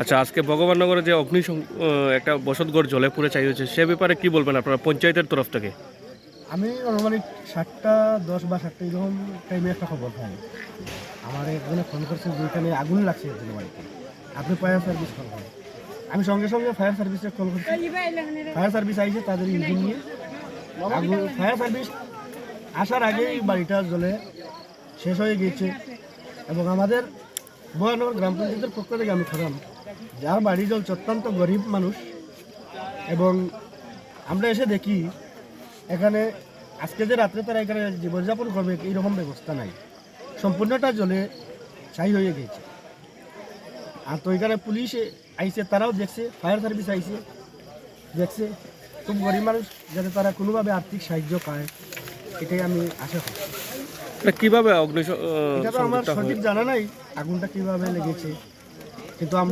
আচ্ছা আজকে ভগবাননগরে যে অগ্নি একটা বসতগড় জলে পুড়ে চাই হয়েছে, সে ব্যাপারে কি বলবেন আপনারা, পঞ্চায়েতের তরফ থেকে? আমি অনুমানিক সাতটা, দশ বা সাতটা এরকম টাইমে একটা খবর পাই। আমার একজনে ফোন করছে যেখানে আগুন লাগছে একজনের বাড়িতে আপনি ফায়ার সার্ভিস কল করেন। আমি সঙ্গে সঙ্গে ফায়ার সার্ভিসে কল করছি। ফায়ার সার্ভিস আইসে তাদের ইঞ্জিন নিয়ে। আগুন ফায়ার সার্ভিস আসার আগেই বাড়িটা জলে শেষ হয়ে গিয়েছে। এবং আমাদের ভয়ানগর গ্রাম পঞ্চায়েতের পক্ষ থেকে আমি খারাম যার বাড়ি চলছে অত্যন্ত গরিব মানুষ এবং আমরা এসে দেখি এখানে আজকে যে রাত্রে তারা এখানে জীবনযাপন করবে এইরকম ব্যবস্থা নাই। সম্পূর্ণটা জলে ছাই হয়ে গেছে। আর তো এখানে পুলিশ আইছে তারাও দেখছে ফায়ার সার্ভিস আইছে দেখছে। খুব গরিব মানুষ যাতে তারা কোনোভাবে আর্থিক সাহায্য পায় এটাই আমি আশা করি। কীভাবে আমার সঠিক জানা নাই আগুনটা কীভাবে লেগেছে। কিন্তু আমরা